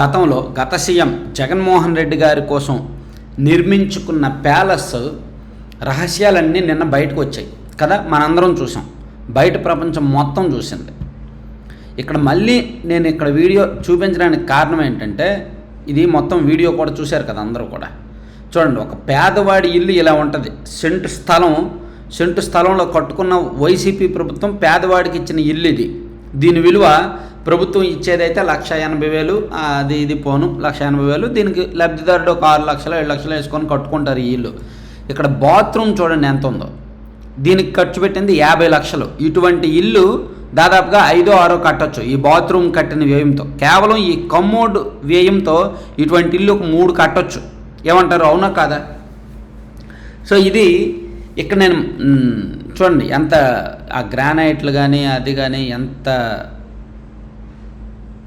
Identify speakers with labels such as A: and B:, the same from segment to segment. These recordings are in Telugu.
A: గతంలో గత సీఎం జగన్మోహన్ రెడ్డి గారి కోసం నిర్మించుకున్న ప్యాలెస్ రహస్యాలన్నీ నిన్న బయటకు వచ్చాయి. కదా? మనందరం చూసాం. బయట ప్రపంచం మొత్తం చూసింది. ఇక్కడ మళ్ళీ నేను ఇక్కడ వీడియో చూపించడానికి కారణం ఏంటంటే ఇది మొత్తం వీడియో కూడా చూశారు కదా అందరూ కూడా. చూడండి ఒక పేదవాడి ఇల్లు ఇలా ఉంటుంది. సెంటు స్థలం సెంటు స్థలంలో కట్టుకున్న వైసీపీ ప్రభుత్వం పేదవాడికి ఇచ్చిన ఇల్లు ఇది. దీని విలువ ప్రభుత్వం ఇచ్చేదైతే లక్ష ఎనభై వేలు అది ఇది పోను లక్ష ఎనభై వేలు. దీనికి లబ్ధిదారుడు ఒక ఆరు లక్షలు ఏడు లక్షలు వేసుకొని కట్టుకుంటారు ఈ ఇల్లు. ఇక్కడ బాత్రూమ్ చూడండి ఎంత ఉందో. దీనికి ఖర్చు పెట్టింది యాభై లక్షలు. ఇటువంటి ఇల్లు దాదాపుగా ఐదో ఆరో కట్టొచ్చు ఈ బాత్రూమ్ కట్టిన వ్యయంతో. కేవలం ఈ కమ్మోడ్ వ్యయంతో ఇటువంటి ఇల్లు ఒక మూడు కట్టొచ్చు. ఏమంటారు? అవునా కాదా? సో ఇది ఇక్కడ నేను చూడండి ఎంత ఆ గ్రానైట్లు కానీ అది కానీ ఎంత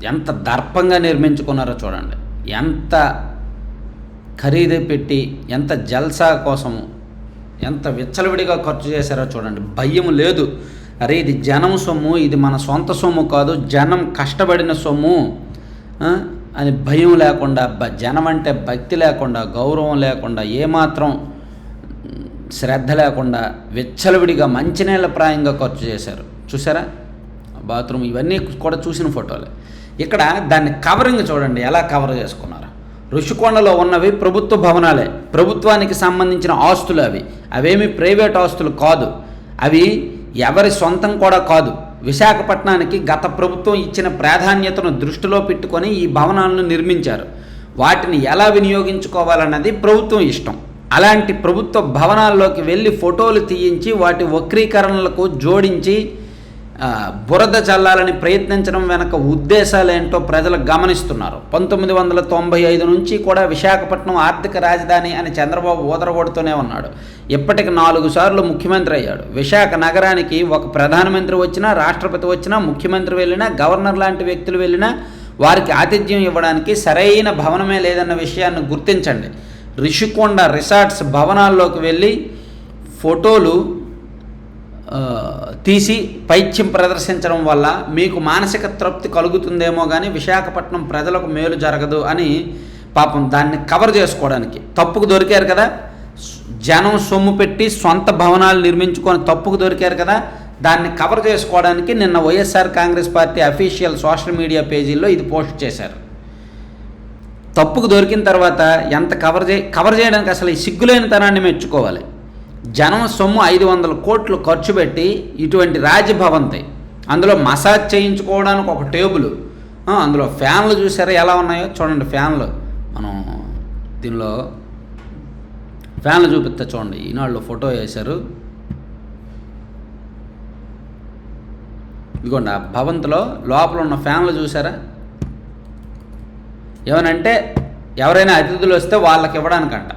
A: ఎంత దర్పంగా నిర్మించుకున్నారో చూడండి. ఎంత ఖరీదు పెట్టి ఎంత జల్సా కోసము ఎంత విచ్చలవిడిగా ఖర్చు చేశారో చూడండి. భయం లేదు. అరే ఇది జనం సొమ్ము ఇది మన సొంత సొమ్ము కాదు జనం కష్టపడిన సొమ్ము అని భయం లేకుండా బ జనం అంటే భక్తి లేకుండా గౌరవం లేకుండా ఏమాత్రం శ్రద్ధ లేకుండా విచ్చలవిడిగా మంచినీళ్ళ ప్రాయంగా ఖర్చు చేశారు. చూసారా బాత్రూమ్ ఇవన్నీ కూడా చూసిన ఫోటోలే. ఇక్కడ దాన్ని కవరింగ్ చూడండి ఎలా కవర్ చేసుకున్నారు? ఋషికొండలో ఉన్నవి ప్రభుత్వ భవనాలే. ప్రభుత్వానికి సంబంధించిన ఆస్తులు అవి. అవేమి ప్రైవేట్ ఆస్తులు కాదు. అవి ఎవరి సొంతం కూడా కాదు. విశాఖపట్నానికి గత ప్రభుత్వం ఇచ్చిన ప్రాధాన్యతను దృష్టిలో పెట్టుకొని ఈ భవనాలను నిర్మించారు. వాటిని ఎలా వినియోగించుకోవాలన్నది ప్రభుత్వం ఇష్టం. అలాంటి ప్రభుత్వ భవనాల్లోకి వెళ్ళి ఫోటోలు తీయించి వాటి వక్రీకరణలకు జోడించి బురద చల్లాలని ప్రయత్నించడం వెనక ఉద్దేశాలు ఏంటో ప్రజలు గమనిస్తున్నారు. పంతొమ్మిది వందల తొంభై ఐదు నుంచి కూడా విశాఖపట్నం ఆర్థిక రాజధాని అని చంద్రబాబు ఊదరగొడుతూనే ఉన్నాడు. ఇప్పటికి నాలుగు సార్లు ముఖ్యమంత్రి అయ్యాడు. విశాఖ నగరానికి ఒక ప్రధానమంత్రి వచ్చినా రాష్ట్రపతి వచ్చినా ముఖ్యమంత్రి వెళ్ళినా గవర్నర్ లాంటి వ్యక్తులు వెళ్ళినా వారికి ఆతిథ్యం ఇవ్వడానికి సరైన భవనమే లేదన్న విషయాన్ని గుర్తించండి. రిషికొండ రిసార్ట్స్ భవనాల్లోకి వెళ్ళి ఫోటోలు తీసి పైత్యం ప్రదర్శించడం వల్ల మీకు మానసిక తృప్తి కలుగుతుందేమో కానీ విశాఖపట్నం ప్రజలకు మేలు జరగదు అని పాపం దాన్ని కవర్ చేసుకోవడానికి. తప్పుకు దొరికారు కదా? జనం సొమ్ము పెట్టి సొంత భవనాలు నిర్మించుకొని తప్పుకు దొరికారు కదా? దాన్ని కవర్ చేసుకోవడానికి నిన్న YSR Congress party official social media పేజీల్లో ఇది పోస్ట్ చేశారు. తప్పుకు దొరికిన తర్వాత ఎంత కవర్ చే కవర్ చేయడానికి అసలు ఈ సిగ్గులేని తనాన్ని మెచ్చుకోవాలి. జనం సొమ్ము ఐదు వందల కోట్లు ఖర్చు పెట్టి ఇటువంటి రాజభవంతి. అందులో మసాజ్ చేయించుకోవడానికి ఒక టేబుల్. అందులో ఫ్యాన్లు చూసారా ఎలా ఉన్నాయో? చూడండి ఫ్యాన్లు. మనం దీనిలో ఫ్యాన్లు చూపిస్తా చూడండి. ఈనాళ్ళు ఫోటో వేశారు. ఇదిగోండి ఆ భవంతిలో లోపల ఉన్న ఫ్యాన్లు చూసారా? ఏమనంటే ఎవరైనా అతిథులు వస్తే వాళ్ళకి ఇవ్వడానికంట.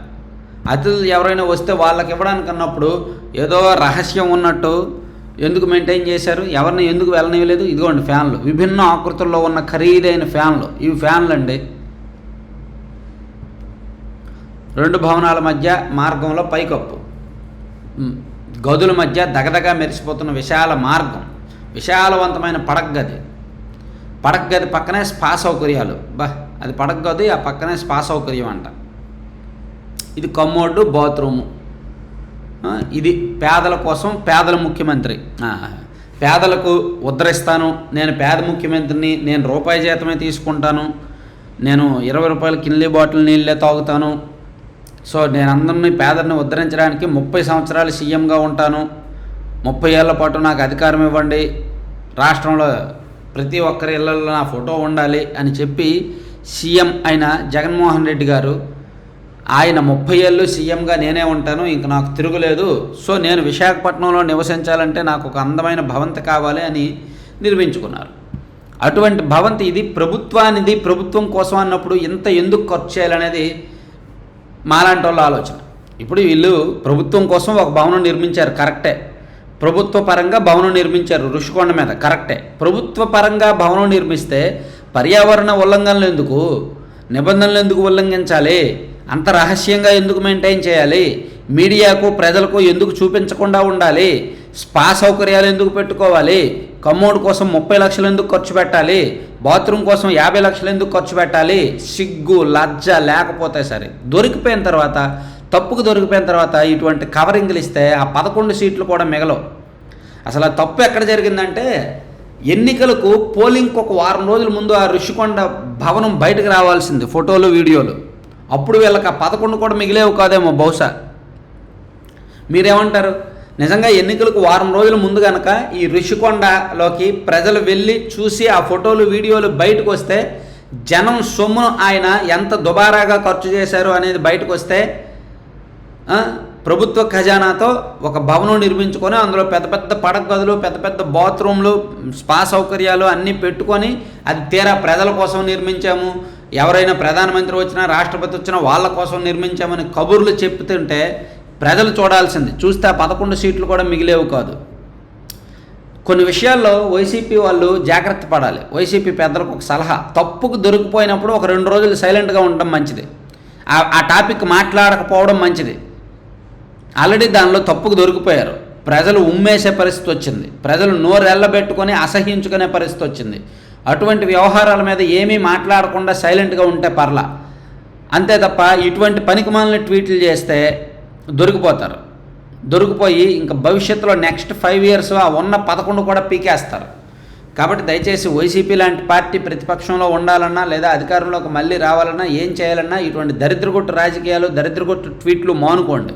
A: అతిథులు ఎవరైనా వస్తే వాళ్ళకి ఇవ్వడానికి అన్నప్పుడు ఏదో రహస్యం ఉన్నట్టు ఎందుకు మెయింటైన్ చేశారు? ఎవరిని ఎందుకు వెళ్ళనివ్వలేదు? ఇదిగోండి ఫ్యాన్లు. విభిన్న ఆకృతుల్లో ఉన్న ఖరీదైన ఫ్యాన్లు. ఇవి ఫ్యాన్లు అండి రెండు భవనాల మధ్య మార్గంలో పైకప్పు. గదుల మధ్య దగదగా మెరిసిపోతున్న విశాల మార్గం. విశాలవంతమైన పడక గది పడక గది పక్కనే స్పా సౌకర్యాలు. బా అది పడక గది ఆ పక్కనే స్పా సౌకర్యం అంట. ఇది కమ్మోడు బాత్రూము. ఇది పేదల కోసం పేదల ముఖ్యమంత్రి. పేదలకు ఉద్ధరిస్తాను నేను పేద ముఖ్యమంత్రిని నేను రూపాయి జీతమే తీసుకుంటాను నేను ఇరవై రూపాయల కిన్లీ బాటిల్ నీళ్ళే తాగుతాను. సో నేను అందరినీ పేదరిని ఉద్ధరించడానికి ముప్పై సంవత్సరాలు సీఎంగా ఉంటాను. ముప్పై ఏళ్ళ పాటు నాకు అధికారం ఇవ్వండి. రాష్ట్రంలో ప్రతి ఒక్కరి ఇళ్ళలో నా ఫోటో ఉండాలి అని చెప్పి సీఎం అయిన జగన్మోహన్ రెడ్డి గారు ఆయన ముప్పై ఏళ్ళు సీఎంగా నేనే ఉంటాను ఇంక నాకు తిరుగులేదు. సో నేను విశాఖపట్నంలో నివసించాలంటే నాకు ఒక అందమైన భవంతి కావాలి అని నిర్మించుకున్నారు. అటువంటి భవంతి ఇది ప్రభుత్వానిది ప్రభుత్వం కోసం అన్నప్పుడు ఇంత ఎందుకు ఖర్చు చేయాలనేది మాలాంటి వాళ్ళ ఆలోచన. ఇప్పుడు వీళ్ళు ప్రభుత్వం కోసం ఒక భవనం నిర్మించారు కరెక్టే. ప్రభుత్వ పరంగా భవనం నిర్మించారు ఋషికొండ మీద కరెక్టే. ప్రభుత్వ పరంగా భవనం నిర్మిస్తే పర్యావరణ ఉల్లంఘనలు ఎందుకు? నిబంధనలు ఎందుకు ఉల్లంఘించాలి? అంత రహస్యంగా ఎందుకు మెయింటైన్ చేయాలి? మీడియాకు ప్రజలకు ఎందుకు చూపించకుండా ఉండాలి? స్పా సౌకర్యాలు ఎందుకు పెట్టుకోవాలి? కమోడ్ కోసం ముప్పై లక్షలు ఎందుకు ఖర్చు పెట్టాలి? బాత్రూమ్ కోసం యాభై లక్షలు ఎందుకు ఖర్చు పెట్టాలి? సిగ్గు లజ్జ లేకపోతే సరే. దొరికిపోయిన తర్వాత తప్పుకు దొరికిపోయిన తర్వాత ఇటువంటి కవరింగ్లు ఇస్తే ఆ పదకొండు సీట్లు కూడా మిగలవు. అసలు ఆ తప్పు ఎక్కడ జరిగిందంటే ఎన్నికలకు పోలింగ్కి ఒక వారం రోజుల ముందు ఆ ఋషికొండ భవనం బయటకు రావాల్సింది ఫోటోలు వీడియోలు. అప్పుడు వీళ్ళకి ఆ పదకొండు కూడా మిగిలేవు కాదేమో బహుశా. మీరేమంటారు? నిజంగా ఎన్నికలకు వారం రోజుల ముందు కనుక ఈ ఋషికొండలోకి ప్రజలు వెళ్ళి చూసి ఆ ఫోటోలు వీడియోలు బయటకు వస్తే జనం సొమ్ము ఆయన ఎంత దుబారాగా ఖర్చు చేశారు అనేది బయటకు వస్తే ప్రభుత్వ ఖజానాతో ఒక భవనం నిర్మించుకొని అందులో పెద్ద పెద్ద పడక గదులు పెద్ద పెద్ద బాత్రూమ్లు స్పా సౌకర్యాలు అన్నీ పెట్టుకొని అది తీరా ప్రజల కోసం నిర్మించాము. ఎవరైనా ప్రధానమంత్రి వచ్చినా రాష్ట్రపతి వచ్చినా వాళ్ళ కోసం నిర్మించామని కబుర్లు చెప్తుంటే ప్రజలు చూడాల్సింది. చూస్తే ఆ పదకొండు సీట్లు కూడా మిగిలేవు కాదు. కొన్ని విషయాల్లో వైసీపీ వాళ్ళు జాగ్రత్త పడాలి. వైసీపీ పెద్దలకు ఒక సలహా. తప్పుకు దొరికిపోయినప్పుడు ఒక రెండు రోజులు సైలెంట్గా ఉండడం మంచిది. ఆ- టాపిక్ మాట్లాడకపోవడం మంచిది. ఆల్రెడీ దానిలో తప్పుకు దొరికిపోయారు. ప్రజలు ఉమ్మేసే పరిస్థితి వచ్చింది. ప్రజలు నోరెళ్ళబెట్టుకొని అసహించుకునే పరిస్థితి వచ్చింది. అటువంటి వ్యవహారాల మీద ఏమీ మాట్లాడకుండా సైలెంట్గా ఉంటే పర్లా. అంతే తప్ప ఇటువంటి పనికిమాలిన ట్వీట్లు చేస్తే దొరికిపోతారు. దొరికిపోయి ఇంకా భవిష్యత్తులో నెక్స్ట్ ఫైవ్ ఇయర్స్ ఆ ఉన్న పదకొండు కూడా పీకేస్తారు. కాబట్టి దయచేసి వైసీపీ లాంటి పార్టీ ప్రతిపక్షంలో ఉండాలన్నా లేదా అధికారంలోకి మళ్ళీ రావాలన్నా ఏం చేయాలన్నా ఇటువంటి దరిద్రగొట్టు రాజకీయాలు దరిద్రగొట్టు ట్వీట్లు మానుకోండి.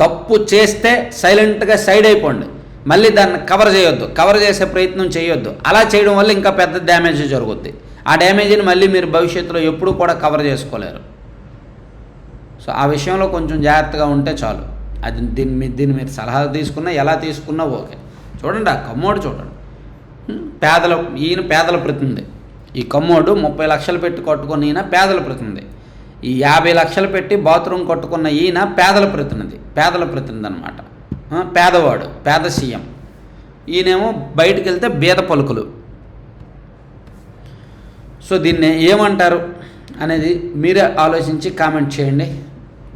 A: తప్పు చేస్తే సైలెంట్గా సైడ్ అయిపోండి. మళ్ళీ దాన్ని కవర్ చేయొద్దు. కవర్ చేసే ప్రయత్నం చేయొద్దు. అలా చేయడం వల్ల ఇంకా పెద్ద డ్యామేజ్ జరుగుద్ది. ఆ డ్యామేజ్ని మళ్ళీ మీరు భవిష్యత్తులో ఎప్పుడూ కూడా కవర్ చేసుకోలేరు. సో ఆ విషయంలో కొంచెం జాగ్రత్తగా ఉంటే చాలు. అది దీన్ని మీ- దీన్ని మీరు సలహా తీసుకున్నా ఎలా తీసుకున్నా ఓకే. చూడండి ఆ కమ్మోడు చూడండి. పేదల ఈయన పేదల ప్రతినిధి. ఈ కమ్మోడు ముప్పై లక్షలు పెట్టి కట్టుకున్న ఈయన పేదల ప్రతినిధి. ఈ యాభై లక్షలు పెట్టి బాత్రూమ్ కట్టుకున్న ఈయన పేదల ప్రతినిధి. పేదల ప్రతినిధి అనమాట పేదవాడు పేద సీఎం. ఈయనేమో బయటికి వెళ్తే బీద పలుకులు. సో దీన్ని ఏమంటారు అనేది మీరే ఆలోచించి కామెంట్ చేయండి.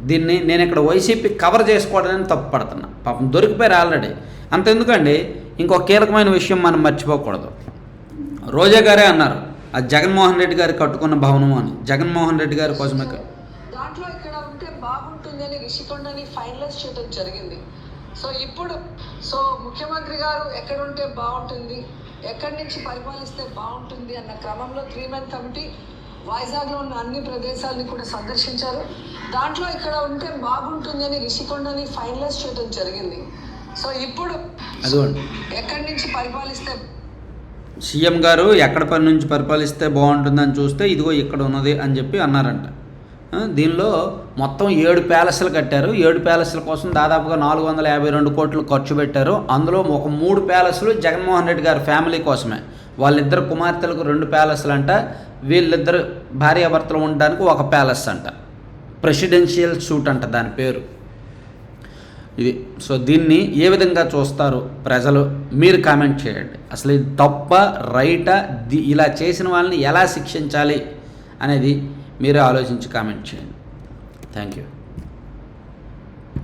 A: దీన్ని నేను ఇక్కడ వైసీపీ కవర్ చేసుకోవడానికి తప్పు పడుతున్నా పాపం దొరికిపోయారు ఆల్రెడీ. అంతెందుకండి? ఇంకో కీలకమైన విషయం మనం మర్చిపోకూడదు. రోజా గారే అన్నారు ఆ జగన్మోహన్ రెడ్డి గారు కట్టుకున్న భవనం అని. జగన్మోహన్ రెడ్డి గారి కోసమే
B: దాంట్లో ఇక్కడ ఉంటే బాగుంటుందని రిషికొండని ఫైనలైజ్ చేయడం జరిగింది. సో ఇప్పుడు సో ముఖ్యమంత్రి గారు ఎక్కడ ఉంటే బాగుంటుంది ఎక్కడి నుంచి పరిపాలిస్తే బాగుంటుంది అన్న క్రమంలో త్రీ మెన్ కమిటీ వైజాగ్లో ఉన్న అన్ని ప్రదేశాలని కూడా సందర్శించారు. దాంట్లో ఇక్కడ ఉంటే బాగుంటుందని రిషికొండని ఫైనలైజ్ చేయడం జరిగింది. సో ఇప్పుడు ఎక్కడి నుంచి పరిపాలిస్తే
A: సీఎం గారు ఎక్కడ పని నుంచి పరిపాలిస్తే బాగుంటుందని చూస్తే ఇదిగో ఇక్కడ ఉన్నది అని చెప్పి అన్నారంట. దీనిలో మొత్తం ఏడు ప్యాలెస్లు కట్టారు. ఏడు ప్యాలెస్ల కోసం దాదాపుగా నాలుగు వందల యాభై రెండు కోట్లు ఖర్చు పెట్టారు. అందులో ఒక మూడు ప్యాలెస్లు జగన్మోహన్ రెడ్డి గారి ఫ్యామిలీ కోసమే. వాళ్ళిద్దరు కుమార్తెలకు రెండు ప్యాలెస్లు అంట వీళ్ళిద్దరు భార్యాభర్తలు ఉండడానికి ఒక ప్యాలెస్ అంట ప్రెసిడెన్షియల్ సూట్ అంట దాని పేరు. ఇది సో దీన్ని ఏ విధంగా చూస్తారు ప్రజలు? మీరు కామెంట్ చేయండి. అసలు ఇది తప్ప రైటా? ది ఇలా చేసిన వాళ్ళని ఎలా శిక్షించాలి? అనేది మీరే ఆలోచించి కామెంట్ చేయండి. Thank you.